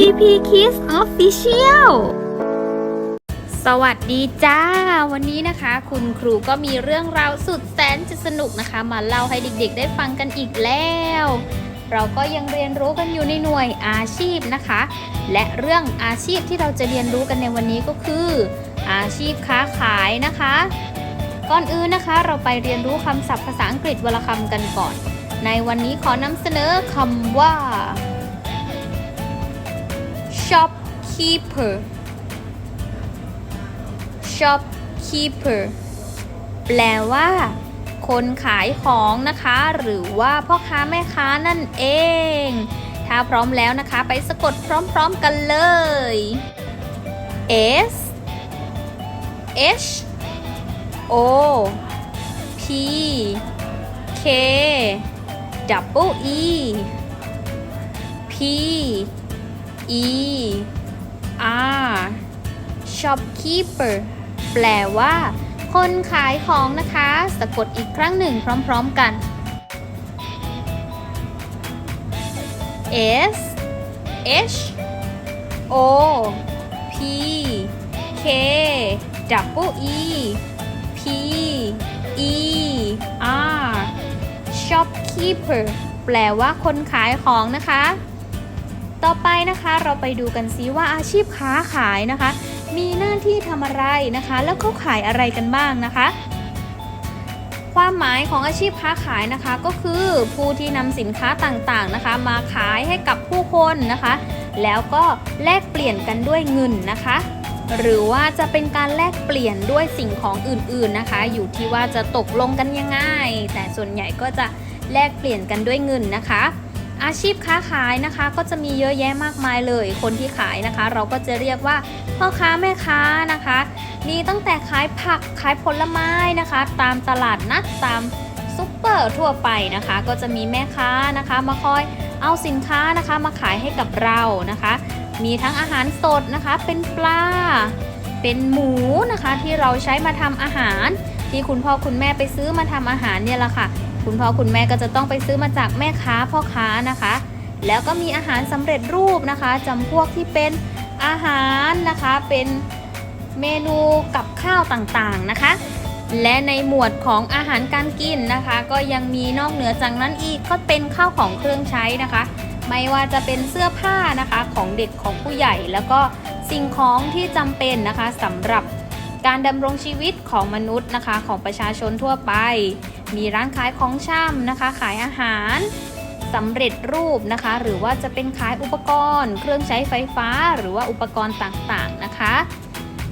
BP Kids Official สวัสดีจ้า วันนี้นะคะคุณครูก็มีเรื่องราวสุดแสนจะสนุกนะคะ มาเล่าให้เด็กๆ ได้ฟังกันอีกแล้ว เราก็ยังเรียนรู้กันอยู่ในหน่วยอาชีพนะคะ และเรื่องอาชีพที่เราจะเรียนรู้กันในวันนี้ก็คือ อาชีพค้าขายนะคะ ก่อนอื่นนะคะ เราไปเรียนรู้คำศัพท์ภาษาอังกฤษวลคำกันก่อน ในวันนี้ขอนำเสนอคำว่า shopkeeper shopkeeper แปลว่า คนขายของนะคะ หรือว่าพ่อค้าแม่ค้านั่นเอง ถ้าพร้อมแล้วนะคะ ไปสะกดพร้อมๆกันเลย S H O P K double E P E R shopkeeper แปลว่า คนขายของนะคะ สะกดอีกครั้งหนึ่งพร้อมๆกัน S H O P K double E P E R shopkeeper แปลว่าคนขายของนะคะ ต่อไปนะคะเราไปดูกันซิว่าอาชีพค้าขายนะคะ มีหน้าที่ทำอะไรนะคะ แล้วเขาขายอะไรกันบ้างนะคะ ความหมายของอาชีพค้าขายนะคะ ก็คือผู้ที่นำสินค้าต่างๆนะคะ มาขายให้กับผู้คนนะคะ แล้วก็แลกเปลี่ยนกันด้วยเงินนะคะ หรือว่าจะเป็นการแลกเปลี่ยนด้วยสิ่งของอื่นๆนะคะ อยู่ที่ว่าจะตกลงกันยังไงแต่ส่วนใหญ่ก็จะแลกเปลี่ยนกันด้วยเงินนะคะ อาชีพค้าขายนะคะ ก็จะมีเยอะแยะมากมายเลย คนที่ขายนะคะ เราก็จะเรียกว่าพ่อค้าแม่ค้านะคะ มีตั้งแต่ขายผักขายผลไม้นะคะ ตามตลาดนัดตามซุปเปอร์ทั่วไปนะคะ ก็จะมีแม่ค้านะคะ มาคอยเอาสินค้านะคะมาขายให้กับเรานะคะ มีทั้งอาหารสดนะคะ เป็นปลา เป็นหมูนะคะ ที่เราใช้มาทำอาหาร ที่คุณพ่อคุณแม่ไปซื้อมาทำอาหารเนี่ยแหละค่ะ คุณพ่อคุณแม่ก็จะต้องไปซื้อมาจากแม่ค้าพ่อค้านะคะ แล้วก็มีอาหารสำเร็จรูปนะคะจำพวกที่เป็นอาหารนะคะเป็นเมนูกับข้าวต่างๆนะคะ และในหมวดของอาหารการกินนะคะ ก็ยังมีนอกเหนือจากนั้นอีกก็เป็นข้าวของเครื่องใช้นะคะ ไม่ว่าจะเป็นเสื้อผ้านะคะของเด็กของผู้ใหญ่ แล้วก็สิ่งของที่จำเป็นนะคะสำหรับการดำรงชีวิตของมนุษย์นะคะ ของประชาชนทั่วไป มีร้านขายของชำนะคะ ขายอาหารสำเร็จรูปนะคะ หรือว่าจะเป็นขายอุปกรณ์ เครื่องใช้ไฟฟ้า หรือว่าอุปกรณ์ต่างๆนะคะ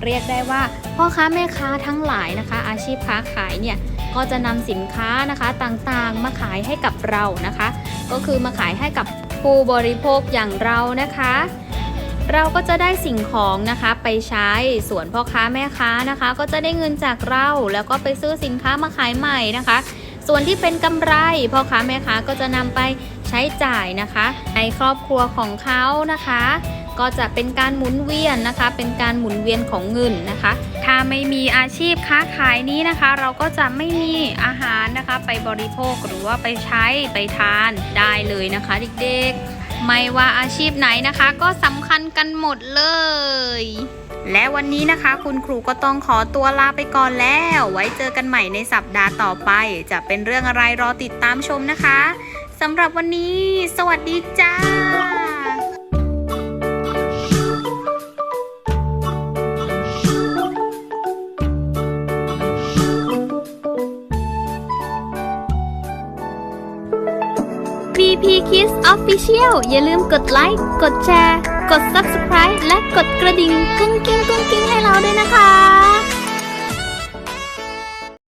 เรียกได้ว่าพ่อค้าแม่ค้าทั้งหลายนะคะ อาชีพค้าขายเนี่ยก็จะนำสินค้านะคะต่างๆ มาขายให้กับเรานะคะ ก็คือมาขายให้กับผู้บริโภคอย่างเรานะคะ เราก็จะได้สิ่งของนะคะไปใช้ส่วนพ่อค้าแม่ค้านะคะ ก็จะได้เงินจากเราแล้วก็ไปซื้อสินค้ามาขายใหม่นะคะ ส่วนที่เป็นกำไรพ่อค้าแม่ค้าก็จะนำไปใช้จ่ายนะคะ ในครอบครัวของเขานะคะ ก็จะเป็นการหมุนเวียนนะคะ เป็นการหมุนเวียนของเงินนะคะ ถ้าไม่มีอาชีพค้าขายนี้นะคะ เราก็จะไม่มีอาหารนะคะ ไปบริโภคหรือว่าไปใช้ไปทานได้เลยนะคะเด็กๆ ไม่ว่าอาชีพไหนนะคะก็สำคัญกันหมดเลย และวันนี้นะคะ คุณครูก็ต้องขอตัวลาไปก่อนแล้ว ไว้เจอกันใหม่ในสัปดาห์ต่อไป จะเป็นเรื่องอะไรรอติดตามชมนะคะสำหรับวันนี้ สวัสดีจ้า BP Kids Official อย่าลืมกดไลค์ กดแชร์ กด Subscribe และกดกระดิ่งกุ้งกิ้งกุ้งกิ้งให้เราด้วยนะคะ